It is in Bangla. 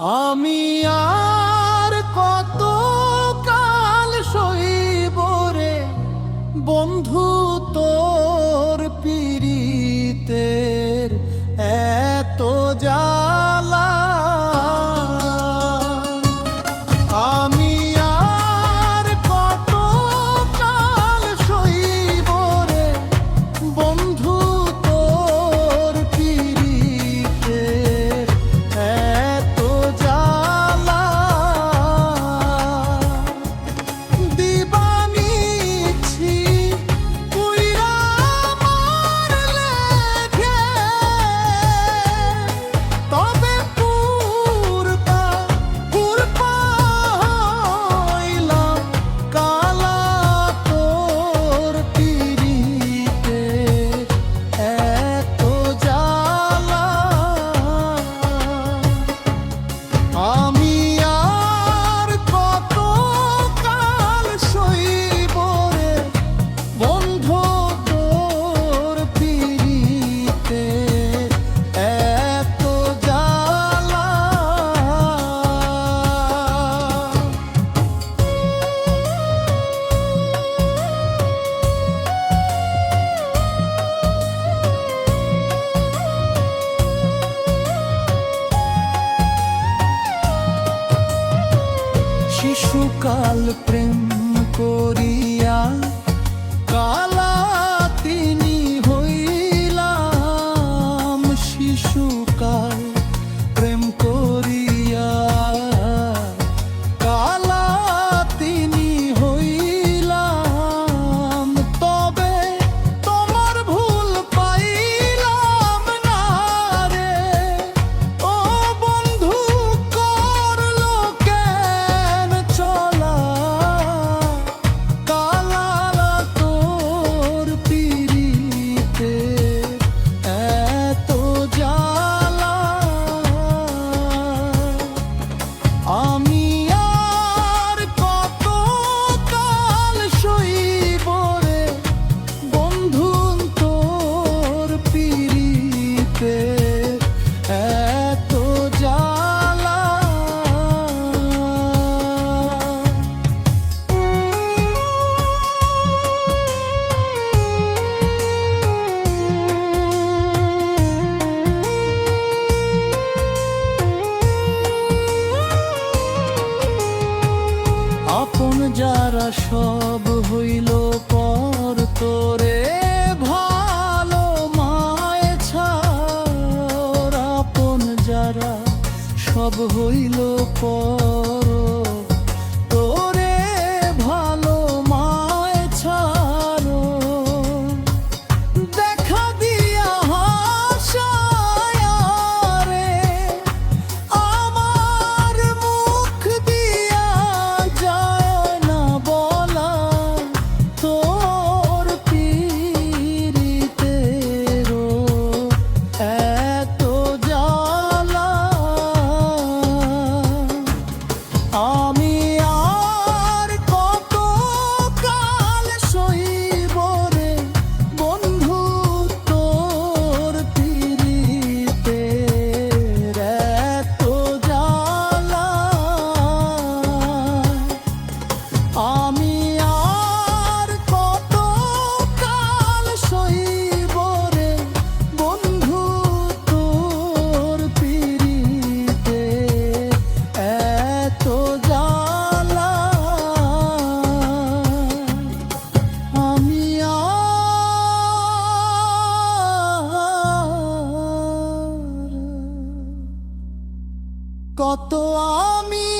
আমি আর কত কাল সইব রে? বন্ধু শিশুকাল প্রেম করিয়া কাল সব হইল পর তোরে ভালো মায় ছাড়া যারা সব হইল পর। কত আমি